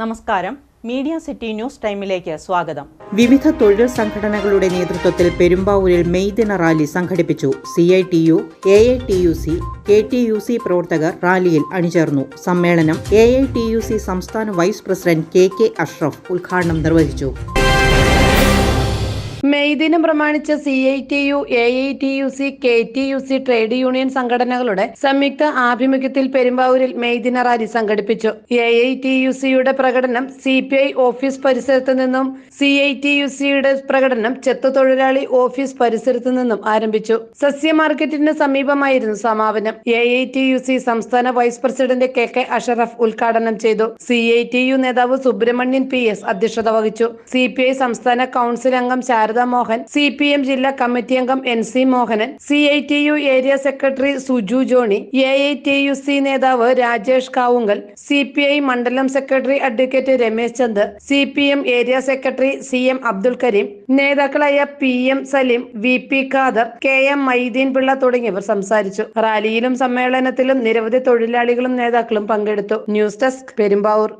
നമസ്കാരം. Media city news ടൈമിലേക്ക് സ്വാഗതം. വിവിധ തൊഴിൽ സംഘടനകളുടെ നേതൃത്വത്തിൽ പെരുമ്പാവൂരിൽ മെയ് ദിന റാലി സംഘടിപ്പിച്ചു. C I T U A I T U C K T U C പ്രവർത്തകർ റാലിയിൽ അണിചേർന്നു. സമ്മേളനം A I T U C സംസ്ഥാന vice president K K Ashraf ഉദ്ഘാടനം നിർവഹിച്ചു. മെയ് ദിനം പ്രമാണിച്ച് C I T U A I T U C K T U C trade union സംഘടനകളുടെ സംയുക്ത ആഭിമുഖ്യത്തിൽ പെരുമ്പാവൂരിൽ മെയ് ദിന റാലി സംഘടിപ്പിച്ചു. എ ഐ ടി യു സിയുടെ പ്രകടനം സി പി ഐ ഓഫീസ് പരിസരത്ത് നിന്നും സി ഐ ടി യു സിയുടെ പ്രകടനം ചെത്ത് തൊഴിലാളി ഓഫീസ് പരിസരത്ത് നിന്നും ആരംഭിച്ചു. സസ്യ മാർക്കറ്റിന് സമീപമായിരുന്നു സമാപനം. A I T U C സംസ്ഥാന vice president K K Ashraf ഉദ്ഘാടനം ചെയ്തു. സി ഐ ടി യു നേതാവ് സുബ്രഹ്മണ്യൻ പി എസ് അധ്യക്ഷത വഹിച്ചു. സി പി ഐ സംസ്ഥാന കൗൺസിൽ അംഗം Sharada Mohan C P M ജില്ലാ കമ്മിറ്റി അംഗം N C Mohanan C I T U area secretary Suju Johny A I T U C നേതാവ് Rajesh Kavungal C P I മണ്ഡലം secretary advocate Ramesh Chand C P M area secretary C M Abdul Kareem നേതാക്കളായ P M Saleem V P Khader K M Maideen Pillai തുടങ്ങിയവർ സംസാരിച്ചു. റാലിയിലും സമ്മേളനത്തിലും നിരവധി തൊഴിലാളികളും നേതാക്കളും പങ്കെടുത്തു. News desk Perumbavoor.